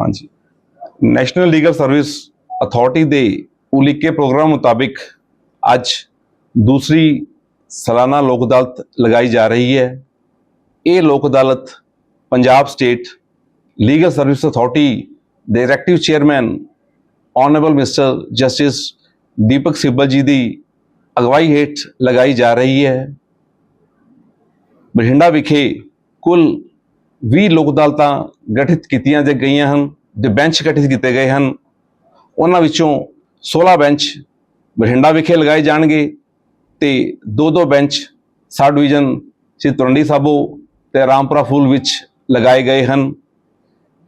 ਹਾਂਜੀ। National legal service authority ਦੇ ਉਲੀਕੇ programme ਮੁਤਾਬਿਕ ਅੱਜ ਦੂਸਰੀ ਸਾਲਾਨਾ ਲੋਕ ਅਦਾਲਤ ਲਗਾਈ ਜਾ ਰਹੀ ਹੈ। ਇਹ Lok Adalat Punjab state legal service authority ਦੇ active chairman honourable mister justice Deepak Sibal ji ਦੀ ਅਗਵਾਈ ਹੇਠ ਲਗਾਈ ਜਾ ਰਹੀ ਹੈ। ਬਠਿੰਡਾ ਵਿਖੇ ਕੁੱਲ 20 ਲੋਕ ਅਦਾਲਤਾਂ ਗਠਿਤ ਕੀਤੀਆਂ ਜਾ ਗਈਆਂ ਹਨ ਦੇ ਬੈਂਚ ਗਠਿਤ ਕੀਤੇ ਗਏ ਹਨ। ਉਹਨਾਂ ਵਿੱਚੋਂ 16 ਬੈਂਚ ਬਠਿੰਡਾ ਵਿਖੇ ਲਗਾਏ ਜਾਣਗੇ ਤੇ ਦੋ ਦੋ bench sub division Shri Talwandi Sabo ਤੇ ਰਾਮਪੁਰਾ ਫੂਲ ਵਿੱਚ ਲਗਾਏ ਗਏ ਹਨ।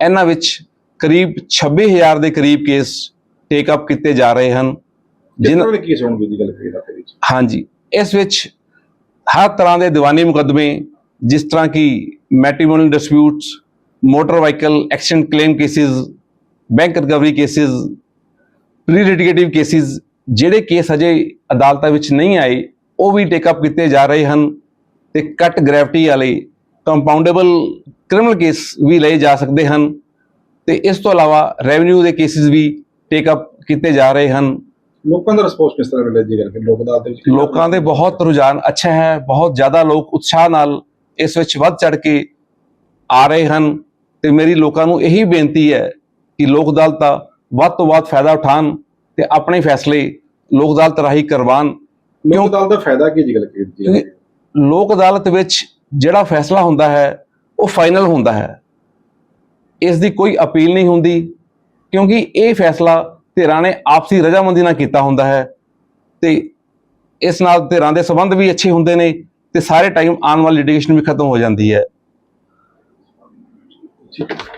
ਇਹਨਾਂ ਵਿੱਚ ਕਰੀਬ 26000 ਦੇ ਕਰੀਬ ਕੇਸ ਟੇਕ ਅਪ ਕੀਤੇ ਜਾ ਰਹੇ ਹਨ ਜਿਨ੍ਹਾਂ ਦੇ ਕੇਸ ਹੋਣਗੇ ਦੀ ਗੱਲ ਕਰੀਏ ਤਾਂ ਵਿੱਚ? ਹਾਂਜੀ ਇਸ ਵਿੱਚ ਹਰ ਤਰ੍ਹਾਂ ਦੇ ਦੀਵਾਨੀ ਮੁਕੱਦਮੇ ਜਿਸ ਤਰ੍ਹਾਂ ਕਿ disputes motor vehicle accident claim cases bank recovery cases pre litigative cases ਜਿਹੜੇ ਕੇਸ ਅਜੇ ਅਦਾਲਤਾਂ ਵਿੱਚ ਨਹੀਂ ਆਏ ਉਹ ਵੀ ਟੇਕ ਅਪ ਕੀਤੇ ਜਾ ਰਹੇ ਹਨ ਤੇ ਕੱਟ ਗ੍ਰੈਵਿਟੀ ਵਾਲੇ ਕੰਪਾਊਂਡੇਬਲ ਕ੍ਰਿਮੀਨਲ ਕੇਸ ਵੀ ਲਏ ਜਾ ਸਕਦੇ ਹਨ ਤੇ ਇਸ ਤੋਂ ਇਲਾਵਾ ਰੈਵਨਿਊ ਦੇ ਕੇਸਿਸ ਵੀ ਟੇਕ ਅਪ ਕੀਤੇ ਜਾ ਰਹੇ ਹਨ। ਲੋਕਾਂ ਦਾ ਰਿਸਪੌਂਸ ਕਿਸ ਤਰ੍ਹਾਂ ਮਿਲਿਆ ਜੀ ਕਰੀਏ ਲੋਕ ਅਦਾਲਤ ਦੇ ਵਿੱਚ ਲੋਕਾਂ ਦੇ ਬਹੁਤ ਰੁਝਾਨ ਅੱਛਾ ਹੈ ਬਹੁਤ ਜ਼ਿਆਦਾ ਲੋਕ ਉਤਸ਼ਾਹ ਨਾਲ ਇਸ ਵਿੱਚ ਵੱਧ ਚੜ ਕੇ ਆ ਰਹੇ ਹਨ ਤੇ ਮੇਰੀ ਲੋਕਾਂ ਨੂੰ ਇਹੀ ਬੇਨਤੀ ਹੈ ਕਿ ਲੋਕ ਅਦਾਲਤ ਦਾ ਵੱਧ ਤੋਂ ਵੱਧ ਫਾਇਦਾ ਉਠਾਉਣ ਤੇ ਆਪਣੇ ਫੈਸਲੇ ਲੋਕ ਅਦਾਲਤ ਰਾਹੀਂ ਕਰਵਾਉਣ। ਲੋਕ ਅਦਾਲਤ ਦਾ ਫਾਇਦਾ ਕੀ ਜੀ ਗੱਲ ਕਿਉਂਕਿ ਲੋਕ ਅਦਾਲਤ ਵਿੱਚ ਜਿਹੜਾ ਫੈਸਲਾ ਹੁੰਦਾ ਹੈ ਉਹ ਫਾਈਨਲ ਹੁੰਦਾ ਹੈ। ਇਸ ਦੀ ਕੋਈ ਅਪੀਲ ਨਹੀਂ ਹੁੰਦੀ ਕਿਉਂਕਿ ਇਹ ਫੈਸਲਾ ਧਿਰਾਂ ਨੇ ਆਪਸੀ ਰਜਾਮੰਦੀ ਨਾਲ ਕੀਤਾ ਹੁੰਦਾ ਹੈ ਤੇ ਇਸ ਨਾਲ ਧਿਰਾਂ ਦੇ ਸਬੰਧ ਵੀ ਅੱਛੇ ਹੁੰਦੇ ਨੇ ਤੇ ਸਾਰੇ ਟਾਈਮ ਆਉਣ ਵਾਲੀ ਲਿਟੀਗੇਸ਼ਨ ਵੀ ਖਤਮ ਹੋ ਜਾਂਦੀ ਹੈ। ਹੈ